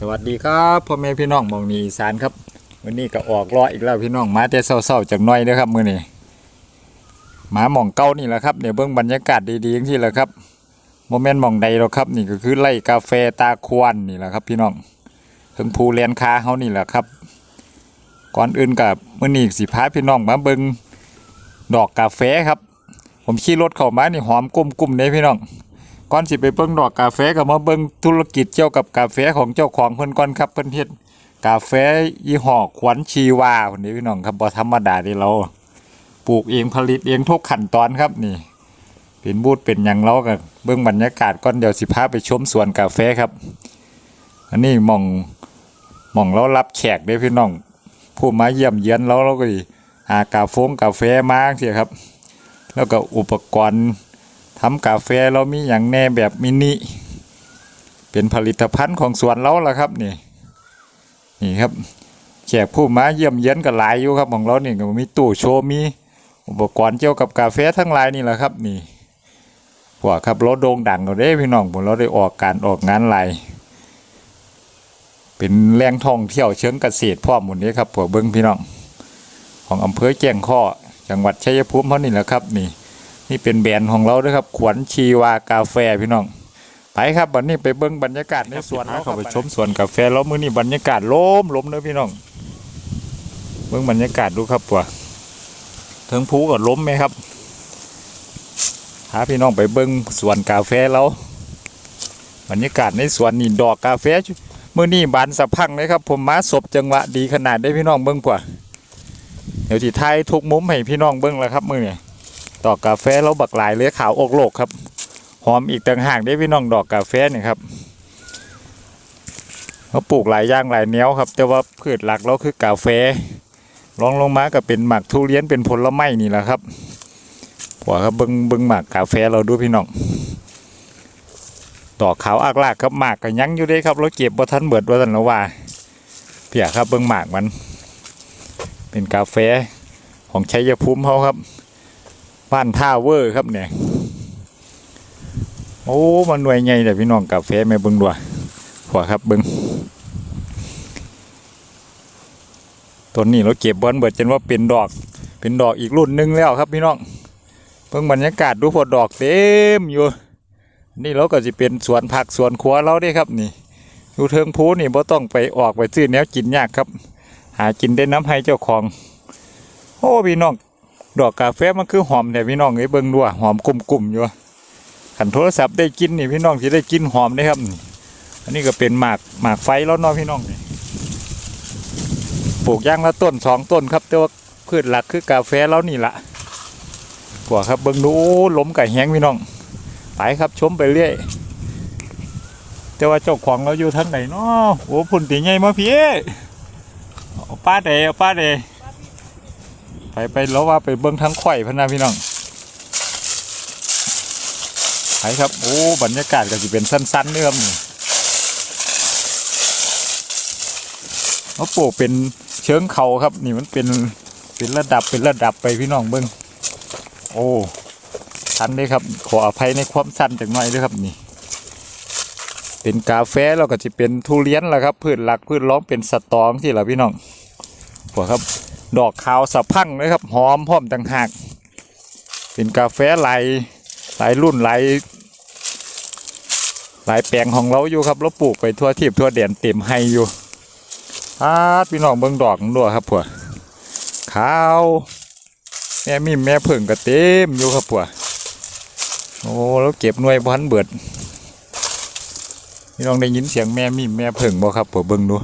สวัสดีครับพ่อแม่พี่น้องมองนีสานครับวันนี้ก็ออกรออีกแล้วพี่น้องมาแต่เศร้าๆจากน้อยนะครับมือนี้หมาหมองเก้านี่แหละครับเดี๋ยวเบิ่งบรรยากาศดีๆอย่างที่แหละครับโมเมนต์หมองใดหรอกครับ นี่ก็คือไร่กาแฟตาควานนี่แหละครับ พี่น้องถึงภูเรียนคาเฮานี่แหละครับ ก่อนอื่นกับมือนี้สิพาพี่น้องมาเบิ่งดอกกาแฟครับ ผมขี่รถเข้ามานี่หอมกุ้มๆเด้พี่น้อง ก่อนสิไปเบิ่งดอกกาแฟก็มาเบิ่งธุรกิจเกี่ยวกับกาแฟของเจ้าของเพิ่นก่อนครับเพิ่นเฮ็ดกาแฟยี่ห้อขวัญชีวาคนนี้พี่น้องครับบ่ธรรมดาเด้เราปลูกเองผลิตเองทุกขั้นตอนครับนี่ เป็นบูธเป็นหยังเราก็เบิ่งบรรยากาศก่อนเดี๋ยวสิพาไปชมสวนกาแฟครับ อันนี้มองมองเรารับแขกเด้พี่น้อง ผู้มาเยี่ยมเยียนเราเราก็หากาโฟงกาแฟมาจังซี่ครับ แล้วก็อุปกรณ์ ทำกาแฟเรามีอย่างแน่แบบมินิ เป็นผลิตภัณฑ์ของสวนเราละครับนี่ นี่ครับแขกผู้มาเยี่ยมเยียนก็หลายอยู่ครับของเรานี่ก็มีตู้โชว์มีอุปกรณ์เกี่ยวกับกาแฟทั้งหลายนี่แหละครับนี่พวกครับรถโด่งดังเราได้พี่น้องผมเราได้ออกการออกงานหลายเป็นแหล่งท่องเที่ยวเชิงเกษตรพร้อหมดนี้ครับพวกเบิ้งพี่น้อง ของอำเภอแจ้งข้อจังหวัดชัยภูมิเขานี่แหละครับนี่ นี่เป็นแบรนด์ของเราด้วยครับขวัญชีวากาแฟพี่น้องไปครับวันนี้ไปเบิ้งบรรยากาศในสวนเราเข้าไปชมสวนกาแฟแล้วมื้อนี้บรรยากาศลมลมเด้อพี่น้อง เบิ้งบรรยากาศดูครับปัวเทิงภูก็ล้มไหมครับพาพี่น้องไปเบิ้งสวนกาแฟเราบรรยากาศในสวนนี่ดอกกาแฟมื้อนี้บานสะพรังเลยครับ ผมมาศพจังหวะดีขนาดได้พี่น้องเบิ้งปัวเดี๋ยวที่ไทยทุกมุมให้พี่น้องเบิ้งแล้วครับมื้อนี้ ดอกกาแฟเราบักหลายเลยขาวอกโลกครับ หอมอีกต่างหากได้พี่น้องดอกกาแฟนี่ครับเขาปลูกหลายอย่างหลายแนวครับ แต่ว่าพืชหลักเราคือกาแฟรองลงมาก็เป็นหมากทุเรียนเป็นผลไม้นี่แหละครับหัวครับเบิงเบิ้งหมากกาแฟเราดูพี่น้องดอกขาวอักลากครับหมากก็ยังอยู่เด้ครับเราเก็บบ่ทันเบิดว่าทันละว่าเพียครับเบิ้งหมากมัน เป็นกาแฟของชัยภูมิเขาครับ บ้านท่าเวอร์ครับเนี่ยโอ้มันหน่วยใหญ่แต่พี่น้องกาแฟแม่เบิ้งดัวหัวครับเบิ้งต้นนี้เราเก็บบอลเบิดจนว่าเป็นดอก เป็นดอกอีกรุ่นหนึงแล้วครับพี่น้องเบิ่งบรรยากาศดูพอดอกเต็มอยู่ นี่เราก็จะเป็นสวนผักสวนครัวเราเด้ครับนี่ดูเทิงพูนี่บ่ต้องไปออกไปซื้อแนวกินยากครับ หากินได้น้ำให้เจ้าของ โอ้พี่น้อง ดอกกาแฟมันคือหอมแต่ยพี่น้องไอ้ยเบิ่งดูอะหอมกลุ่มๆอยู่ขันโทรศัพท์ได้กินนี่พี่น้องที่ได้กินหอมนะครับ อันนี้ก็เป็นหมากหมากไฟแล้วเนาะพี่น้องนี่ปลูกย่างละต้นสองต้นครับ แต่ว่าพืชหลักคือกาแฟแล้วนี่ละพวกครับเบิ่งดูล้มไก่แห้งพี่น้องไปครับชมไปเรื่อยแต่ว่าเจ้าของเราอยู่ทางไหนเนาะโอ้พุ่นตีใหญ่มาพี่เอาป้าเดเอป้าเด ไปไปแล้วว่าไปเบิ้งทั้งไข่พนะพี่น้องไปครับ โอ้บรรยากาศก็จะเป็นสั้นๆเนื่อมนี่เขาปลูกเป็นเชิงเขาครับ นี่มันเป็นเป็นระดับเป็นระดับไปพี่น้องเบิ้งโอ้สั้นเลยครับ ขออภัยในความสั้นจากหน่อยด้วยครับนี่ เป็นกาแฟแล้วก็จะเป็นทุเรียนแหละครับพืชหลักพืชร้องเป็นสตองที่ละพี่น้องพวครับ ดอกขาวสะพังเลยครับหอมพร้อมต่างหากเป็นกาแฟหลายหลายรุ่นหลายหลายแปลงของเราอยู่ครับเราปลูกไปทั่วทิพย์ทั่วแดนเต็มให้อยู่อาดพี่น้องเบิ่งดอกด้วยครับผัวขาวแม่มีแม่เพิ่งก็เต็มอยู่ครับผัวโอ้แล้วเก็บหน่วยพันเบิดพี่น้องได้ยินเสียงแม่มีแม่เพิ่งบ่ครับผัวเบิ่งดู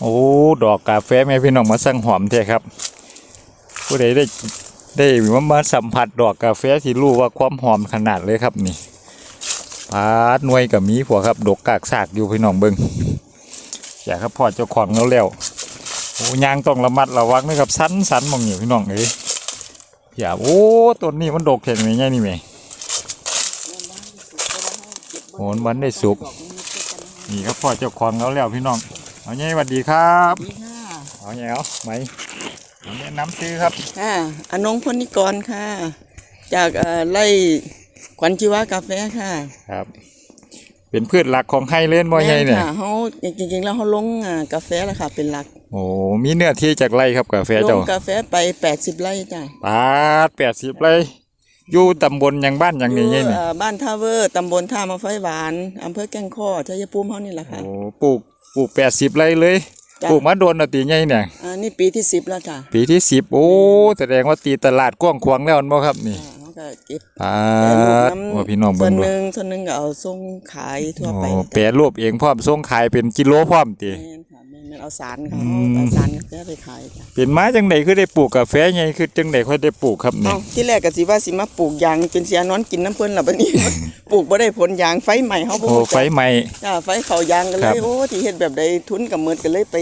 โอ้ดอกกาแฟแม่พี่น้องมาสั่งหอมแท้ครับ ผู้ใดได้ได้มามาสัมผัสดอกกาแฟที่รู้ว่าความหอมขนาดเลยครับนี่ปาดหน่วยกับมีผัวครับ ดกกากสากอยู่พี่น้องเบิงอยากครับพ่อเจ้าของแล้วแล้วโอ้ยางต้องระมัดระวังนะครับสันสันมองอยู่พี่น้องเอ้ยอย่าโอ้ต้นนี้มันดกแข็งไหมไงนี่แม่โหนมันได้สุกนี่ครับพ่อเจ้าของแล้วแล้วพี่น้อง เอาไงสวัสดีครับดีค่ะเอาไงเอาไหมเอาแนะน้ำซื้อครับค่ะอนงพนิกรค่ะ จากเอ่อไล่ขวัญชีวากาแฟค่ะครับ เป็นพืชหลักของไฮเล่นบ่ใหญ่เนี่ยแม่ค่ะเขาจริงๆแล้วเขาลงอ่ากาแฟแล้วค่ะเป็นหลักโอ้มีเนื้อที่จากไรครับกาแฟลเจ้างกาแฟไปแปดสิบไร่จ้ะปาดแปดสิบไรอยู่ตำบลหยังบ้านหยังนี่ใหญ่อยู่นี่เอ่อบ้านท่าเวอร์ตำบลท่ามาไฟหวานอำเภอแก้งข้อชัยภูมิเขานี่แหละค่ะโอ้ปลูก ปลูกแปดสิบไรเลยจ้ะ ปลูกมาโดนเอาตีใหญ่เนี่ย อ่านี่ปีที่สิบแล้วจ้ะปีที่สิบโอ้แสดงว่าตีตลาดกว้างขวางแล้วมันบ่ครับนี่อ่าเขาก็เก็บปาแปรรูปดน้ำว่าพี่น้องส่เบิ่วนงหดูนึ่งส่วนหนึ่งก็เอาส่งขายทั่วไปโอ้แปรรูปเองพร้อมส่งขายเป็นกิโลพร้อมติแม่นค่ะแม่นแม่นเอาสารค่ะอืมเอาสารกาแฟไปขายจ้ะเป็นไม้จังไดคือได้ปลูกกาแฟใหญ่คือจังไดค่อยได้ปลูกครับนี่เอ้าที่แรกก็สิว่าสิมาปลูกยางเป็นเสียนอนกินน้ำเพิ่นล่ะบัดนี้ ปลูกบ่ได้ผลยางไฟใหม่เฮาบ่โอ้รู้ไฟจักไหม้จ้าไฟเขายางกันเลครับยโอ้ที่เฮ็ดแบบใดทุนกับเมิดกันเลยไป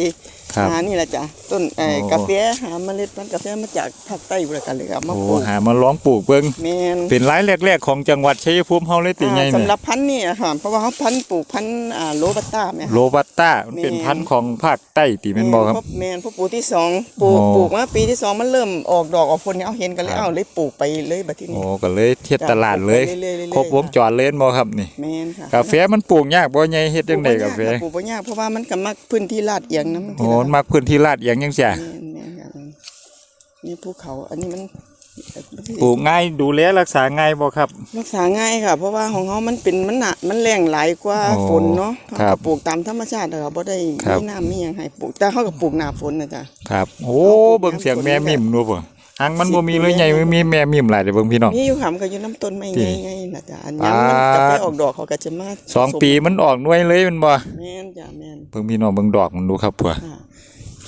ครับหานี่แหละจ้ะต้นเอ่อโอ้กาแฟหาเมล็ดพันธุ์กาแฟมาจากภาคใต้พุ่นละกันเลยครับมาโอ้ปลูกหามาลองปลูกเบิ่งแม่นเป็นรายแรกๆของจังหวัดชัยภูมิเฮาเลยติใหญ่อ่าเนี่ยสำหรับพันธุ์นี่อะค่ะเพราะว่าเขาพันธุ์ปลูกพันธุ์อ่าโรบัสต้าแม่โรบัสต้ามันเป็นแม่น พันธุ์ของภาคใต้ติแม่นบ่ครับ แม่นพอปลูกที่สองปลูกโอ้ ปลูกมาปีที่สองมันเริ่มออกดอกออกผลเนี่ยเอาเห็นกันเลยครับเอาเลยปลูกไปเลยบัดทีนี้โอ้ก็เลยเฮ็ดตลาดเลยจ้ะปลูกไปเรื่อยๆ ครบวงจรเลยบ่ครับนี่ แม่นค่ะกาแฟมันปลูกยากบ่ใหญ่เฮ็ดจังไดกาแฟปลูกบ่ยากเพราะว่ามันก็มักพื้นที่ลาดเอียงนะมันโอ้มันมักพื้นที่ลาดเอียงจังซี่แม่นแม่นค่ะนี่ภูเขา อันนี้มันปลูกง่ายดูแลรักษาง่ายบ่ครับ รักษาง่ายค่ะ เพราะว่าของเขามันเป็นมันหนามันแรงหลายกว่าฝนเนาะเขาปลูกตามธรรมชาตินะครับบ่ได้มีน้ำมีหยังให้ปลูกแต่เขาก็ปลูกหนาฝนนะจ๊ะครับโอ้เบิ่งเสียงแม่มิมดูบ่หางมันบ่มีเลยใหญ่ไม่มีแม่มิมหลายเด้เบิ่งพี่น้องมีอยู่ค่ะมันก็อยู่น้ำต้นไม้จริงไงๆนะจ๊ะอันย้มันปาดกาแฟออกดอกเขาก็จะมาสองปีมันออกหน่วยเลยมันบ่แม่นจ้ะแม่นเบิ่งพี่น้องเบิ่งดอกมันดูครับผัวค่ะ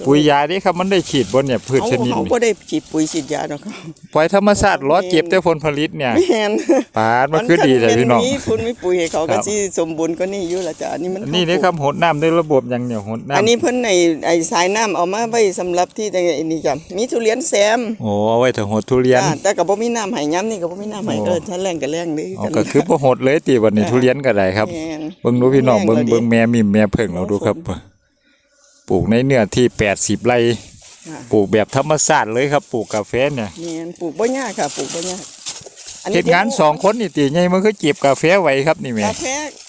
ปุ๋ยยานี่ครับมันได้ฉีดบ่เนี่ยพืชเขาชนิดเขานี้บ่ได้ฉีดปุ๋ยฉีดยาดอกครับปล่อยธรรมชาติรอเก็บแต่ผลผลิตเนี่ยแม่นปาดมันคือดีแต่พี่น้องมีฝุ่นมีปุ๋ยให้เขาครัก็บ สิสมบูรณ์ก็นี่อยู่ละจ้ะอันนี้มันอันนี่นี่ครับหดน้ำด้วยระบบหยังเนี่ยหดน้ำอันนี้เพิ่นในไอ้สายน้ำเอามาไว้สำหรับที่จะไอ้นี่จ้ะมีทุเรียนแซมโอ้เอาไว้ถึงหดทุเรียน จ้ะแต่ก็บ่มีน้ำให้ย้ำนี่ก็บ่มีน้ำให้โอ้ก็ถ้าแรงก็แรงเด้อ๋อก็คือบ่หดเลยติวันนี้ทุเรียนก็ได้ครับแม่น เบิ่งดูพี่น้องเบิ่งแรงแล้วดิเบิ่งแม่มิมแม่เพิ่งเราดูครับ ปลูกในเนื้อที่80ไร่ค่ะปลูกแบบธรรมชาติเลยครับ ปลูกกาแฟเนี่ยแม่นปลูกบ่ยากค่ะ ปลูกบ่ยากเฮ็ดงานสองคนนี่ติใหญ่มันคือเก็บกาแฟไว้ครับนี่แม่ กาแฟ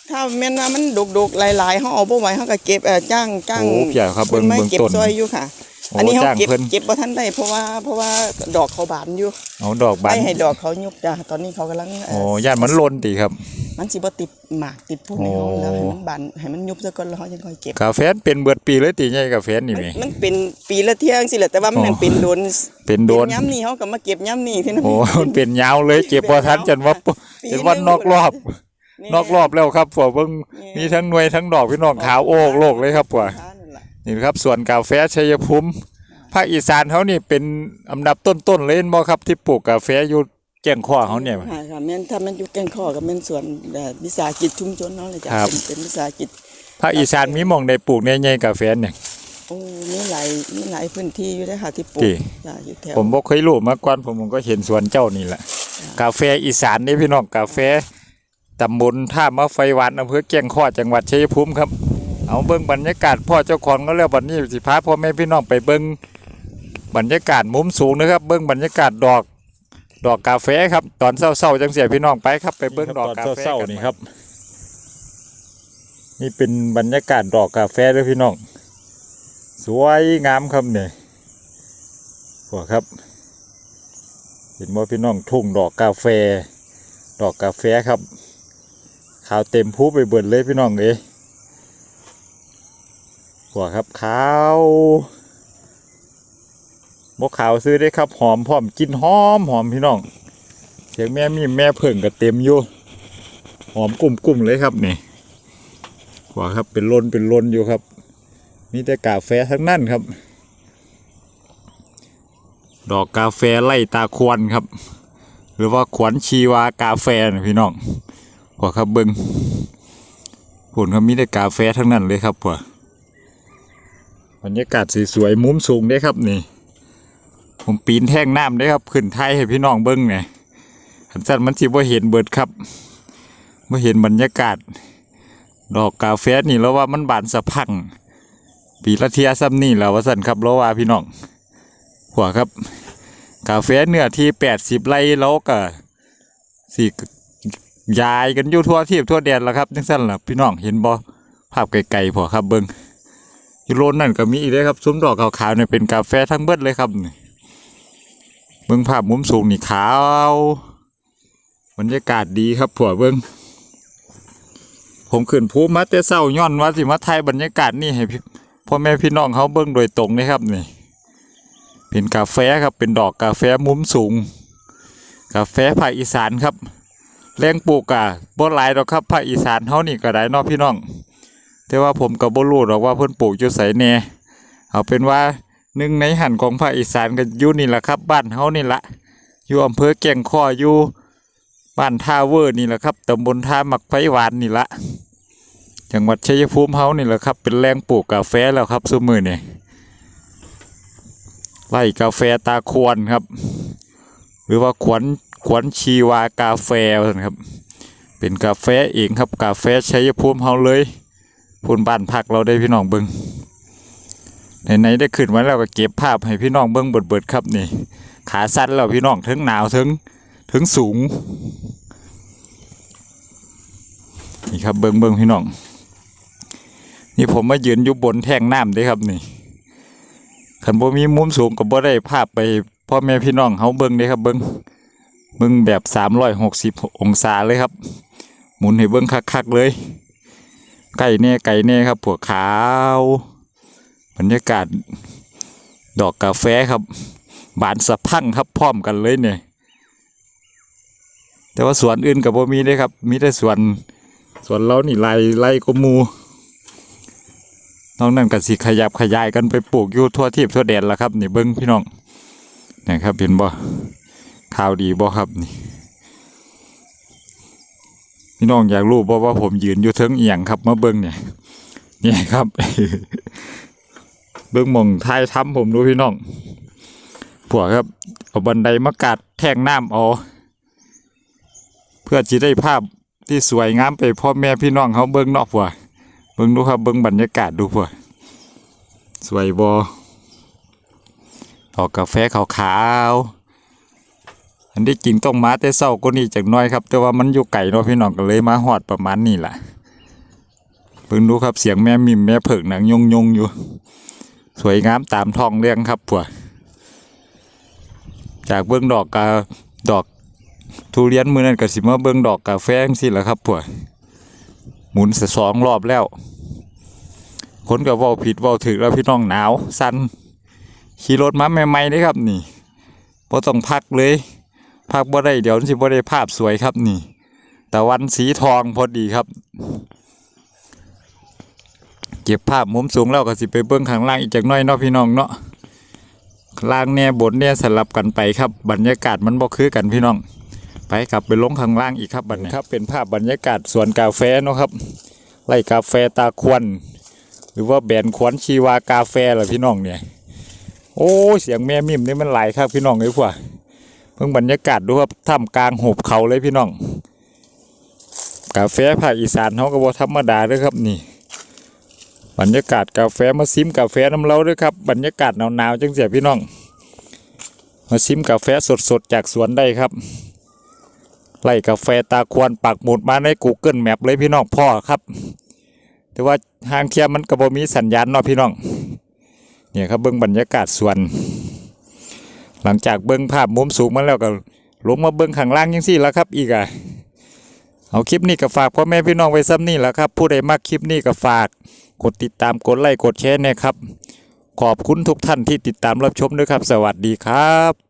ถ้าแม่นว่ามันดกๆหลายๆเฮาเอาบ่ไหวเฮาก็เก็บเอ่อจ้างจ้างโอ้เพียครับเบิ่งพิ่นมาเบิ่งเก็บต้นซอยอยู่ค่ะ โอ้อันนี้เฮาจ้างเก็บเพิ่น เก็บบ่ทันได้เพราะว่าเพราะว่าดอกเขาบานอยู่เอาดอกบาไปนให้ดอกเขายุบจ้ะตอนนี้เขากำลังเโอ้ย่านมันหล่นติครับ มันสิบ่ติดหมากติดพวกนี้โอ้เขาแล้วให้มันบานให้มันยุบซะก่อนแล้วเขายังค่อยเก็บกาแฟเป็นเบิดปีเลยติใหญ่กาแฟนี่มันแม่มันเป็นปีละเที่ยงสิแหละแต่ว่ามันอ๋อยังเป็นโดนเป็นโดนย้ำนี่เขาก็มาเก็บย้ำนี่ที่นั่นโอ้มันเป็นยาวเลยเก็บบ่ทันจนว่าปีจนว่าหนึ่งนอกรอบนอกรอบแล้วครับพวกเบิ่งนี่มีทั้งหน่วยทั้งดอกพี่น้องขาวโอกโลกเลยครับพวกนั่นล่ะนี่ครับส่วนกาแฟชัยภูมิภาคอีสานเขานี่เป็นอันดับต้นๆเลยเห็นบ่ครับที่ปลูกกาแฟอยู่ แจ้งข้อเขาเนี่ย ค่ะค่ะแม่นถ้ามันอยู่แก่งข้อกับแม่นส่วนเอ่อวิสาหกิจชุมชนเนาะเลยจ้ะครับ เป็นเป็นวิสาหกิจ ภาคอีสานมีหม่องใดปลูกในใหญ่กาแฟเนี่ย โอ้มีหลายมีหลายพื้นที่อยู่เด้อค่ะที่ปลูที่กจ้ะอยู่แถวผมบ่เคยรู้มาก่อนผมผมก็เห็นสวนเจ้านี่แหละ กาแฟอีสานนี่พี่น้องกาแฟตำบลท่ามะไฟหวานอำเภอแก่งข้อจังหวัดชัยภูมิครับ เอาเบิ่งบรรยากาศพ่อเจ้าของก็แล้วบัดนี้สิพาพ่อแม่พี่น้องไปเบิ่งบรรยากาศมุมสูงนะครับ เบิ่งบรรยากาศดอก ดอกกาแฟครับ ตอนเศร้าๆจังเสียพี่น้องไปครับ ไปเบิ่งดอกกาแฟเศร้าๆนี่ครับ นี่เป็นบรรยากาศดอกกาแฟเด้อพี่น้อง สวยงามครับเนี่ยพวกครับ เห็นว่าพี่น้องทุ่งดอกกาแฟ ดอกกาแฟครับขาวเต็มพูไปเบิดเลยพี่น้องเอ้ยหัวครับขาว บกขาวซื้อได้ครับหอมพร้อมกินหอมหอมพี่น้องเสียงแม่มีแม่เพิ่งก็เต็มอยู่หอมกลุ่มๆเลยครับนี่หัวครับเป็นลนเป็นลนอยู่ครับ มีแต่กาแฟทั้งนั้นครับ ดอกกาแฟไล่ตาควรครับ หรือว่าขวัญชีวากาแฟนะพี่น้องพอครับเบิงผลเขามีแต่กาแฟทั้งนั้นเลยครับพอบรรยากาศสวยๆมุมสูงได้ครับนี่ ผมปีนแท่งน้ำได้ครับ ขึ้นไทยให้พี่น้องเบิ้งเนี่ยขันสั้นมันสิว่าเห็นเบิดครับว่าเห็นบรรยากาศ ดอกกาแฟนี่แล้วว่ามันบานสะพัง ปีละเทียซ้ำนี่แล้วว่าสันครับแล้วว่าพี่น้องหัวครับ กาแฟเนื้อที่แปดสิบไร่แล้วก็สี่ยายกันอยู่ทั่วทีบทั่วแดนแล้วครับจังซั่นล่ะพี่น้องเห็นบ่ภาพไกลๆพอครับเบิ่งยู่โลนนั่นก็มีอีกเลยครับซุ้มดอกขาวๆเนี่ยเป็นกาแฟทั้งเบิดเลยครับนี่ เบิ่งภาพมุมสูงนี่ขาวบรรยากาศดีครับผัวเบิ่งผมขึ้นภูมาแต่เช้าย้อนว่าสิมาถ่ายบรรยากาศนี่ให้พ่อแม่พี่น้องเขาเบิ่งโดยตรงนี่ครับนี่เป็นกาแฟครับเป็นดอกกาแฟมุมสูง กาแฟภาคอีสานครับแรงปลูกอะบ่หลายดอกครับภาคอีสานเฮานี่ก็ได้นาะพี่น้อง แต่ว่าผมก็บ่รู้หรอกว่าเพิ่นปลูกอยู่ไสแน่เอาเป็นว่า หนึ่งในหันของภาคอีสานก็อยู่นี่แหละครับบ้านเฮานี่ละอยู่อำเภอแก่งข้ออยู่บ้านท่าเวอร์นี่แหละครับตำบลท่ามักไฟหวานนี่ละจังหวัดชัยภูมิเฮานี่แหละครับ เป็นแหล่งปลูกกาแฟแล้วครับซุมื้อนี่ไร่กาแฟตาควรครับ หรือว่าขวัญขวัญชีวากาแฟนะครับ เป็นกาแฟเองครับกาแฟชัยภูมิเฮาเลยพูนบ้านพักเราได้พี่น้องเบิง ไหนๆได้ขึ้นมาแล้วก็เก็บภาพให้พี่น้องเบิงเบิดๆครับนี่ ขาสั้นแล้วพี่น้องถึงหนาวถึงถึงสูง นี่ครับเบิงเบิงพี่น้อง นี่ผมมายืนอยู่บนแท่งน้ำด้วยครับนี่คันบ่มีมุมสูงก็บ่ได้ภาพไปพ่อแม่พี่น้องเฮาเบิ่งเด้ครับเบิ่งเบิ่งแบบ360องศาเลยครับ หมุนให้เบิ่งคักๆเลยไก่แน่ไก่แน่ครับพวขาว บรรยากาศดอกกาแฟครับ บานสะพังครับพร้อมกันเลยเนี่ย แต่ว่าสวนอื่นก็บ่มีเด้ครับ มีแต่สวนสวนเรานี่ไล่ไล่กมู่นอกนั้นก็สิขยับขยายกันไปปลูกอยู่ทั่วทิพย์ทั่วแดนและครับ นี่เบิ้งพี่น้องนะครับเห็นบ่ข่าวดีบ่ครับนี่พี่น้องอยากรู้บ่ว่าผมยืนอยู่เทิงเอียงครับมาเบิ้งเนี่ยนี่ครับ เบิ้งมองท้ายถ้ำผมดูพี่น้องผัวครับ เอาบันไดมากัดแท่งน้ำเอาเพื่อจะได้ภาพที่สวยงามไปพ่อแม่พี่น้องเขาเบิ้งนอกผัวเบิ่งดูครับเบิ่งบรรยากาศดูพวกสวยบอออกกาแฟขาวๆอันที่จริงต้องมาแต่เศร้าก็นี่จากน้อยครับ แต่ว่ามันอยู่ไก่เนาะพี่น้องก็เลยมาหอดประมาณนี้แหละเบิ่งดูครับเสียงแม่มิมแม่เผิกหนังยงยงอยู่ สวยงามตามทองเรื่องครับพวจากเบิ่งดอกกาดอกทุเรียนมือนั้นก็สิมาเบิ่งดอกกาแฟงซี่แหละครับพวหมุนสองรอบแล้ว คนก็เว้าผิดว้าถึกแล้วพี่น้องหนาวสั่นขี่รถมาใหม่ๆเลยครับนี่พอต้องพักเลย พักบ่ได้เดี๋ยวสิบ่ได้ภาพสวยครับนี่ตะวันสีทองพอดีครับ เก็บภาพมุมสูงแล้วก็สิไปเบื้องข้างล่างอีกจักน้อยเนาะพี่น้องเนาะล่างแน่บนเนี่ยสลับกันไปครับบรรยากาศมันบ่คือกันพี่น้อง ไปกลับไปลงข้างล่างอีกครับบัดนี้ครับ เป็นภาพบรรยากาศสวนกาแฟเนาะครับไร่กาแฟตาควนหรือว่าแบรนด์ขวัญชีวากาแฟล่ะพี่น้องเนี่ย โอ้เสียงแม่มิมนี่มันไหลครับพี่น้องเลยพวกเพิ่งบรรยากาศดูครับท่ามกลางหุบเขาเลยพี่น้อง กาแฟภาคอีสานเขาก็บ่ธรรมดาเด้วยครับนี่ บรรยากาศกาแฟมาซิมกาแฟน้ำเล้าด้วยครับบรรยากาศหนาวๆจังเสียพี่น้อง มาซิมกาแฟสดๆจากสวนได้ครับไล่กาแฟตาควรปักหมุดมาใน Google Map เลยพี่น้องพ่อครับ แต่ว่าทางเทียมมันก็บ่มีสัญญาณเนาะพี่น้องเนี่ยครับเบิ้องบรรยากาศสวน หลังจากเบิ้องภาพมุมสูงมาแล้วก็ลงมาเบิ้องข้างล่างยังสี่แล้วครับ อีกอะเอาคลิปนี้ก็ฝากพ่อแม่พี่น้องไว้ซ้ำนี่แหละครับ ผู้ใดมักคลิปนี้ก็ฝาก กดติดตามกดไลค์กดแชร์นะครับ ขอบคุณทุกท่านที่ติดตามรับชมด้วยครับ สวัสดีครับ